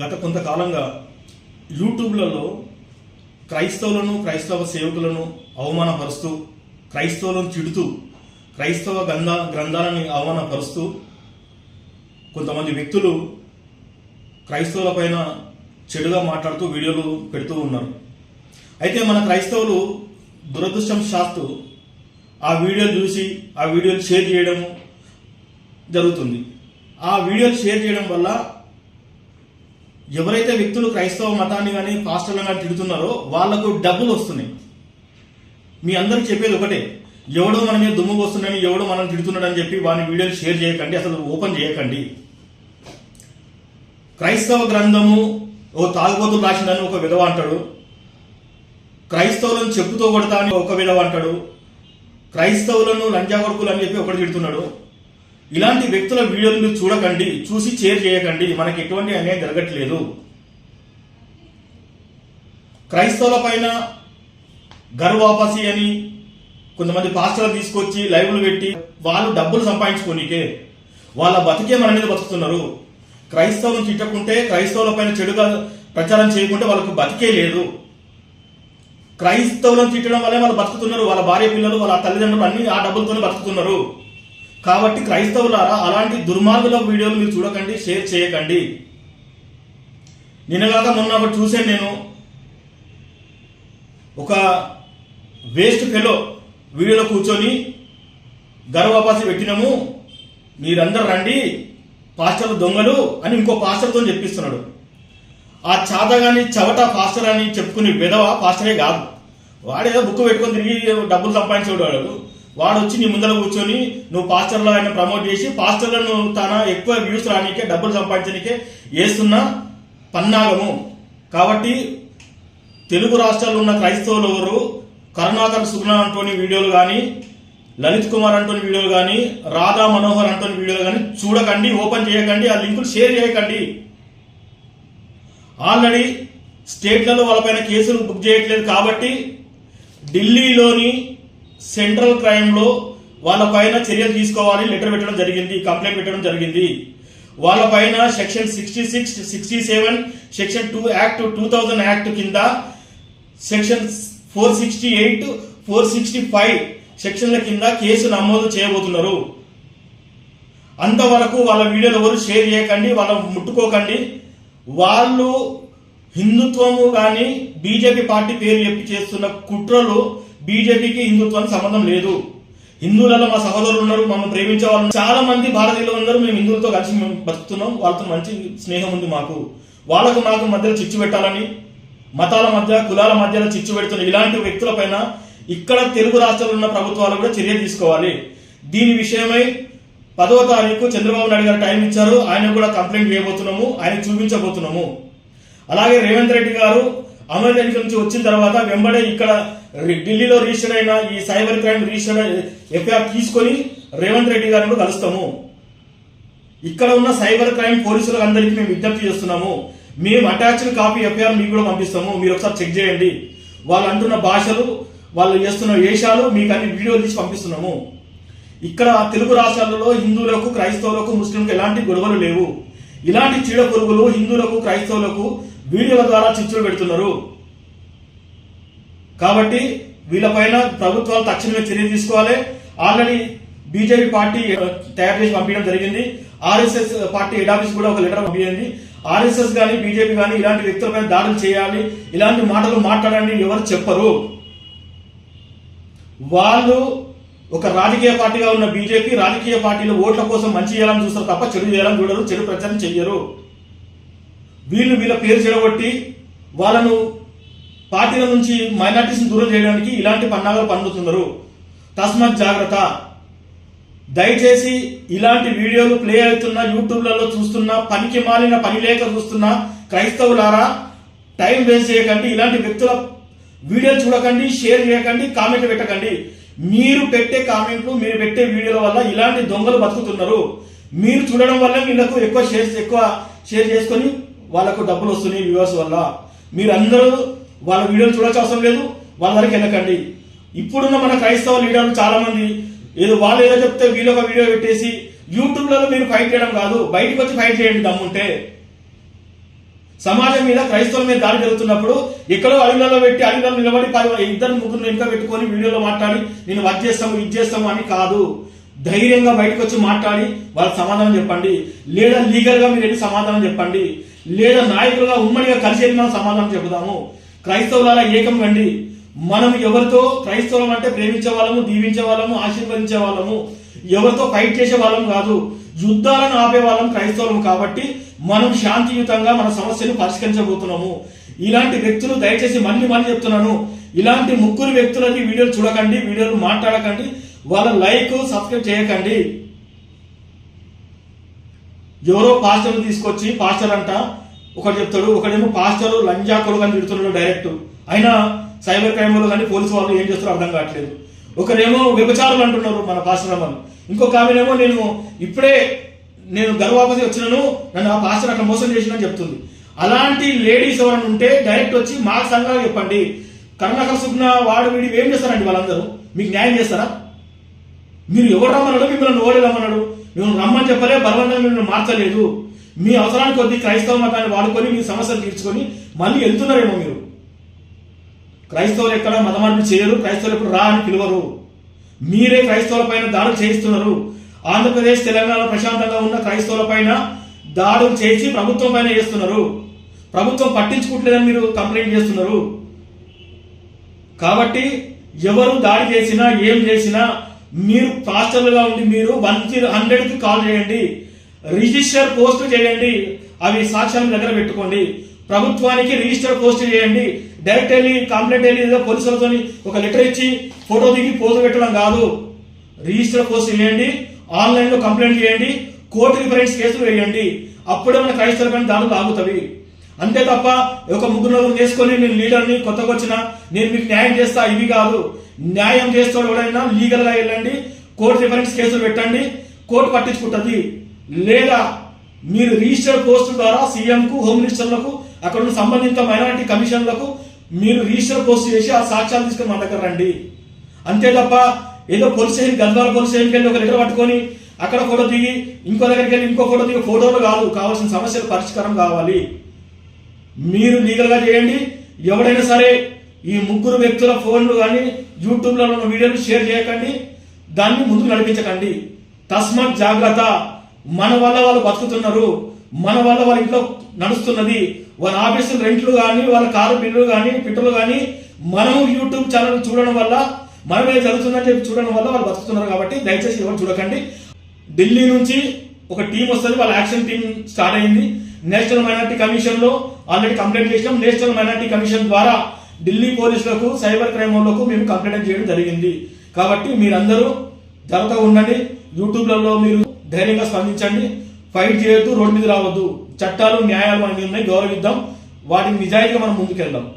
గత కొంతకాలంగా యూట్యూబ్లలో క్రైస్తవులను క్రైస్తవ సేవకులను అవమానపరుస్తూ క్రైస్తవులను తిడుతూ క్రైస్తవ గ్రంథ గ్రంథాలని అవమానపరుస్తూ కొంతమంది వ్యక్తులు క్రైస్తవుల పైన చెడుగా మాట్లాడుతూ వీడియోలు పెడుతూ ఉన్నారు. అయితే మన క్రైస్తవులు దురదృష్టం శాస్తు ఆ వీడియోలు చూసి ఆ వీడియోలు షేర్ చేయడం జరుగుతుంది. ఆ వీడియోలు షేర్ చేయడం వల్ల ఎవరైతే వ్యక్తులు క్రైస్తవ మతాన్ని కానీ పాస్టర్లను కానీ తిడుతున్నారో వాళ్ళకు డబ్బులు వస్తున్నాయి. మీ అందరికి చెప్పేది ఒకటే ఎవడో మన మీద దుమ్ము వస్తుందని ఎవడో మనం తిడుతున్నాడని చెప్పి వాని వీడియోలు షేర్ చేయకండి అసలు ఓపెన్ చేయకండి. క్రైస్తవ గ్రంథము ఓ తాగుబోతు రాసిందని ఒక విధవ అంటాడు. క్రైస్తవులను చెప్పుతో కొడతా అని ఒక విధవ అంటాడు. క్రైస్తవులను లంజా కొడుకులు అని చెప్పి ఒకటి తిడుతున్నాడు. ఇలాంటి వ్యక్తుల వీడియోలు మీరు చూడకండి చూసి షేర్ చేయకండి. మనకి ఎటువంటి అన్యాయం జరగట్లేదు. క్రైస్తవుల పైన గర్వాపసి అని కొంతమంది పాస్టర్లు తీసుకొచ్చి లైవ్లు పెట్టి వాళ్ళు డబ్బులు సంపాదించుకోనికే వాళ్ళ బతికే మన మీద బతుకుతున్నారు. క్రైస్తవులను తిట్టకుంటే క్రైస్తవుల పైన చెడుగా ప్రచారం చేయకుంటే వాళ్ళకు బతికే లేదు. క్రైస్తవులను తిట్టడం వల్లే వాళ్ళు బతుకుతున్నారు. వాళ్ళ భార్య పిల్లలు వాళ్ళ తల్లిదండ్రులు అన్ని ఆ డబ్బులతోనే బతుకుతున్నారు. కాబట్టి క్రైస్తవులారా అలాంటి దుర్మార్గుల వీడియోలు మీరు చూడకండి షేర్ చేయకండి. నిన్నగాక మొన్న ఒకటి చూశాను నేను. ఒక వేస్ట్ ఫెలో వీడియోలో కూర్చొని గర్వపాసి పెట్టినాము మీరందరు రండి పాస్టర్లు దొంగలు అని ఇంకో పాస్టర్తో చెప్పిస్తున్నాడు. ఆ చాతగాని చవట పాస్టర్ అని చెప్పుకుని విధవ పాస్టరే కాదు. వాడేదో బుక్ పెట్టుకొని తిరిగి డబ్బులు సంపాదించేవాడు వాడు. వాడు వచ్చి నీ ముందర కూర్చొని నువ్వు పాస్టర్లో ఆయన ప్రమోట్ చేసి పాస్టర్లను తన ఎక్కువ వ్యూస్ రానికే డబ్బులు సంపాదించడానికే వేస్తున్న పన్నాగము. కాబట్టి తెలుగు రాష్ట్రాల్లో ఉన్న క్రైస్తవులు ఎవరు? కరుణాకర్ సుగుణ అంటోని వీడియోలు కానీ లలిత్ కుమార్ అంటోని వీడియోలు కానీ రాధా మనోహర్ అంటోని వీడియోలు కానీ చూడకండి ఓపెన్ చేయకండి ఆ లింకులు షేర్ చేయకండి. ఆల్రెడీ స్టేట్లలో వాళ్ళపైన కేసులు బుక్ చేయట్లేదు కాబట్టి ఢిల్లీలోని సెంట్రల్ క్రైమ్లో వాళ్ళపైన చర్యలు తీసుకోవాలి లెటర్ పెట్టడం జరిగింది కంప్లైంట్ పెట్టడం జరిగింది. వాళ్ళపైన section sixty six sixty seven section two act two thousand act కింద section four sixty eight four sixty five సెక్షన్ల కింద కేసు నమోదు చేయబోతున్నారు. అంతవరకు వాళ్ళ వీడియోలు ఎవరు షేర్ చేయకండి వాళ్ళ ముట్టుకోకండి. వాళ్ళు హిందుత్వము కానీ బీజేపీ పార్టీ పేరు చెప్పి చేస్తున్న కుట్రలు బీజేపీకి హిందుత్వానికి సంబంధం లేదు. హిందువులలో మా సహోదరులు ఉన్నారు మమ్మల్ని ప్రేమించే వాళ్ళు చాలా మంది భారతీయులు ఉన్నారు మేము హిందువులతో కలిసి మేము బతుకుతున్నాం. వాళ్ళతో మంచి స్నేహం ఉంది మాకు. వాళ్ళకు మాకు మధ్యలో చిచ్చు పెట్టాలని మతాల మధ్య కులాల మధ్యలో చిచ్చు పెడుతున్న ఇలాంటి వ్యక్తులపైన ఇక్కడ తెలుగు రాష్ట్రాల్లో ఉన్న ప్రభుత్వాలు కూడా చర్య తీసుకోవాలి. దీని విషయమై పదవ తారీఖు చంద్రబాబు నాయుడు గారు టైం ఇచ్చారు. ఆయన కూడా కంప్లైంట్ చేయబోతున్నాము ఆయన చూపించబోతున్నాము. అలాగే రేవంత్ రెడ్డి గారు అమెరికా నుంచి వచ్చిన తర్వాత వెంబడే ఇక్కడ ఢిల్లీలో రిజిస్టర్ అయిన ఈ సైబర్ క్రైమ్ రిజిస్టర్ ఎఫ్ఐఆర్ తీసుకొని రేవంత్ రెడ్డి గారిని కూడా కలుస్తాము. ఇక్కడ ఉన్న సైబర్ క్రైమ్ పోలీసులకు అందరికీ మేము విజ్ఞప్తి చేస్తున్నాము. మేము అటాచ్డ్ కాపీ ఎఫ్ఐఆర్ మీకు కూడా పంపిస్తాము. మీరు ఒకసారి చెక్ చేయండి. వాళ్ళు అంటున్న భాషలు వాళ్ళు చేస్తున్న వేషాలు మీకు అన్ని వీడియోలు తీసి పంపిస్తున్నాము. ఇక్కడ తెలుగు రాష్ట్రాలలో హిందువులకు క్రైస్తవులకు ముస్లింలకు ఎలాంటి గొడవలు లేవు. ఇలాంటి చీడ పురుగులు హిందువులకు క్రైస్తవులకు వీడియోల ద్వారా చిచ్చులు పెడుతున్నారు. కాబట్టి వీళ్ళపైన ప్రభుత్వాలు తక్షణమే చర్య తీసుకోవాలి. ఆల్రెడీ బీజేపీ పార్టీ తయారు చేసి పంపించడం జరిగింది. ఆర్ఎస్ఎస్ పార్టీ హెడ్ ఆఫీస్ కూడా ఒక లెటర్ పంపించింది. ఆర్ఎస్ఎస్ కానీ బీజేపీ కానీ ఇలాంటి వ్యక్తులపై దాడులు చేయాలి. ఇలాంటి మాటలు మాట్లాడండి ఎవరు చెప్పరు. వాళ్ళు ఒక రాజకీయ పార్టీగా ఉన్న బీజేపీ రాజకీయ పార్టీలో ఓట్ల కోసం మంచి చేయాలని చూస్తారు తప్ప చెడు చేయాలని చూడరు చెడు ప్రచారం చెయ్యరు. వీళ్ళు వీళ్ళ పేరు చెడగొట్టి వాళ్ళను పార్టీల నుంచి మైనార్టీస్ని దూరం చేయడానికి ఇలాంటి పన్నాగాలు పన్నుతున్నారు తస్మత్ జాగ్రత్త. దయచేసి ఇలాంటి వీడియోలు ప్లే అవుతున్న యూట్యూబ్లలో చూస్తున్న పనికి మాలిన పని లేక చూస్తున్న క్రైస్తవులారా టైం వేస్ట్ చేయకండి. ఇలాంటి వ్యక్తుల వీడియోలు చూడకండి షేర్ చేయకండి కామెంట్ పెట్టకండి. మీరు పెట్టే కామెంట్లు మీరు పెట్టే వీడియోల వల్ల ఇలాంటి దొంగలు బతుకుతున్నారు. మీరు చూడడం వల్ల వీళ్ళకు ఎక్కువ షేర్ ఎక్కువ షేర్ చేసుకొని వాళ్ళకు డబ్బులు వస్తున్నాయి వ్యూవర్స్ వల్ల. మీరందరూ వాళ్ళ వీడియోలు చూడాల్సిన అవసరం లేదు వాళ్ళ వరకు వెళ్ళకండి. ఇప్పుడున్న మన క్రైస్తవ లీడర్లు చాలా మంది ఏదో వాళ్ళు ఏదో చెప్తే వీళ్ళు ఒక వీడియో పెట్టేసి యూట్యూబ్లలో మీరు ఫైట్ చేయడం కాదు బయటకు వచ్చి ఫైట్ చేయండి దమ్ముంటే. సమాజం మీద క్రైస్తవుల మీద దాడి జరుగుతున్నప్పుడు ఎక్కడో అడవులలో పెట్టి అడవులలో నిలబడి ఇద్దరు ముగ్గురు వెనుక పెట్టుకొని వీడియోలో మాట్లాడి నేను వర్క్ చేస్తాము ఇది చేస్తాము అని కాదు. ధైర్యంగా బయటకు వచ్చి మాట్లాడి వాళ్ళకి సమాధానం చెప్పండి. లేదా లీగల్గా మీరు వెళ్ళి సమాధానం చెప్పండి. లేదా నాయకులుగా ఉమ్మడిగా కలిసి వెళ్ళి మనం సమాధానం చెబుదాము. క్రైస్తవులారా ఏకం రండి మనం ఎవరితో క్రైస్తవులం అంటే ప్రేమించే వాళ్ళము దీవించే వాళ్ళము ఆశీర్వదించే వాళ్ళము. ఎవరితో ఫైట్ చేసే వాళ్ళం కాదు. యుద్ధాలను ఆపే వాళ్ళం క్రైస్తవులం కాబట్టి మనం శాంతియుతంగా మన సమస్యను పరిష్కరించబోతున్నాము. ఇలాంటి వ్యక్తులు దయచేసి మళ్ళీ మళ్ళీ చెప్తున్నాను. ఇలాంటి ముగ్గురు వ్యక్తులకి వీడియోలు చూడకండి వీడియోలు మాట్లాడకండి. వాళ్ళ లైక్ సబ్స్క్రైబ్ చేయకండి. ఎవరో పాస్టర్ తీసుకొచ్చి పాస్టర్ అంట ఒకటి చెప్తాడు ఒకడేమో పాస్టర్ లంజా కొడుకు అని తిడుతున్నాడు డైరెక్ట్. అయినా సైబర్ క్రైమ్ వాళ్ళు కానీ పోలీసు వాళ్ళు ఏం చేస్తారో అర్థం కావట్లేదు. ఒకరేమో వ్యభిచారులు అంటున్నారు మన పాస్టర్ అమ్మను ఇంకొక ఆమెనేమో నేను ఇప్పుడే నేను గర్వాపతి వచ్చినాను నన్ను ఆ పాస్టర్ అట్లా మోసం చేసినని చెప్తుంది. అలాంటి లేడీస్ ఎవరైనా ఉంటే డైరెక్ట్ వచ్చి మా సంఘాలు చెప్పండి. కర్ణాకర సుగ్న వాడు వీడి ఏం చేస్తారండి వాళ్ళందరూ? మీకు న్యాయం చేస్తారా? మీరు ఎవరు రమ్మన్నాడు? మిమ్మల్ని ఓడి రమ్మన్నాడు? మేము రమ్మని చెప్పలే బలవంతంగా మిమ్మల్ని మార్చలేదు. మీ అవసరానికి కొద్ది క్రైస్తవ మతాన్ని వాడుకొని మీ సమస్యలు తీర్చుకొని మళ్ళీ వెళ్తున్నారేమో మీరు. క్రైస్తవులు ఎక్కడ మతమార్పు చేయరు క్రైస్తవులు ఎప్పుడు రా అని పిలువరు. మీరే క్రైస్తవుల పైన దాడులు చేయిస్తున్నారు. ఆంధ్రప్రదేశ్ తెలంగాణ ప్రశాంతంగా ఉన్న క్రైస్తవుల పైన దాడులు చేసి ప్రభుత్వం పైన చేస్తున్నారు ప్రభుత్వం పట్టించుకుంటలేదని మీరు కంప్లైంట్ చేస్తున్నారు. కాబట్టి ఎవరు దాడి చేసినా ఏం చేసినా మీరు పాస్టర్లుగా ఉండి మీరు వన్ జీరో హండ్రెడ్కి కాల్ చేయండి. రిజిస్టర్ పోస్ట్ చేయండి. అవి సాక్ష్యాల దగ్గర పెట్టుకోండి. ప్రభుత్వానికి రిజిస్టర్ పోస్ట్ చేయండి. డైరెక్ట్ వెళ్ళి కంప్లైంట్ వెళ్ళి ఏదో పోలీసులతో ఒక లెటర్ ఇచ్చి ఫోటో దిగి పోజు పెట్టడం కాదు. రిజిస్టర్ పోస్ట్ చేయండి. ఆన్లైన్లో కంప్లైంట్ చేయండి. కోర్టు రిఫరెన్స్ కేసులు వేయండి. అప్పుడే మన క్రైస్తవుల పైన దాడులు ఆగుతవి అంతే తప్ప ఒక ముగ్గురు చేసుకొని నేను లీడర్ని కొత్తగా వచ్చిన నేను మీకు న్యాయం చేస్తా ఇవి కాదు. న్యాయం చేస్తాడు ఎవడైనా లీగల్గా వెళ్ళండి కోర్టు రిఫరెన్స్ కేసులు పెట్టండి కోర్టు పట్టించుకుంటుంది. లేదా మీరు రిజిస్టర్ పోస్ట్ ద్వారా సీఎం కు హోమ్ మినిస్టర్లకు అక్కడ ఉన్న సంబంధిత మైనారిటీ కమిషన్లకు మీరు రిజిస్టర్ పోస్ట్ చేసి ఆ సాక్ష్యాలు తీసుకుని మన దగ్గర రండి. అంతే తప్ప ఏదో పోలీస్ స్టేషన్ గద్వాల పోలీస్ స్టేషన్కి వెళ్ళి ఒక లెటర్ పట్టుకొని అక్కడ ఫోటో దిగి ఇంకో దగ్గరికి వెళ్ళి ఇంకో ఫోటో దిగి ఫోటోలు కాదు కావాల్సిన సమస్యలు పరిష్కారం కావాలి. మీరు లీగల్గా చేయండి. ఎవడైనా సరే ఈ ముగ్గురు వ్యక్తుల ఫోన్లు కానీ యూట్యూబ్లో ఉన్న వీడియోలు షేర్ చేయకండి. దాన్ని ముందుకు నడిపించకండి. తస్మాత్ జాగ్రత్త. మన వల్ల వాళ్ళు బతుకుతున్నారు. మన వల్ల వాళ్ళ ఇంట్లో నడుస్తున్నది. వాళ్ళ ఆఫీసు రెంట్లు కానీ వాళ్ళ కారు బిల్లులు కానీ పిట్టలు కానీ మనం యూట్యూబ్ ఛానల్ చూడడం వల్ల మనమే జరుగుతుందని చెప్పి చూడడం వల్ల వాళ్ళు బతుకుతున్నారు కాబట్టి దయచేసి ఎవరు చూడకండి. ఢిల్లీ నుంచి ఒక టీం వస్తుంది. వాళ్ళ యాక్షన్ టీం స్టార్ట్ అయింది. నేషనల్ మైనార్టీ కమిషన్లో ఆల్రెడీ కంప్లైంట్ చేసినాం. నేషనల్ మైనార్టీ కమిషన్ ద్వారా ఢిల్లీ పోలీసులకు సైబర్ క్రైమ్ వాళ్ళకు మేము కంప్లైంట్ చేయడం జరిగింది. కాబట్టి మీరందరూ జాగ్రత్తగా ఉండండి. యూట్యూబ్లలో మీరు ధైర్యంగా స్పందించండి. ఫైట్ చేయొద్దు రోడ్డు మీద రావద్దు. చట్టాలు న్యాయాలు మనకి ఉన్నాయి గౌరవిద్దాం. వాటిని నిజాయితీగా మనం ముందుకెళ్దాం.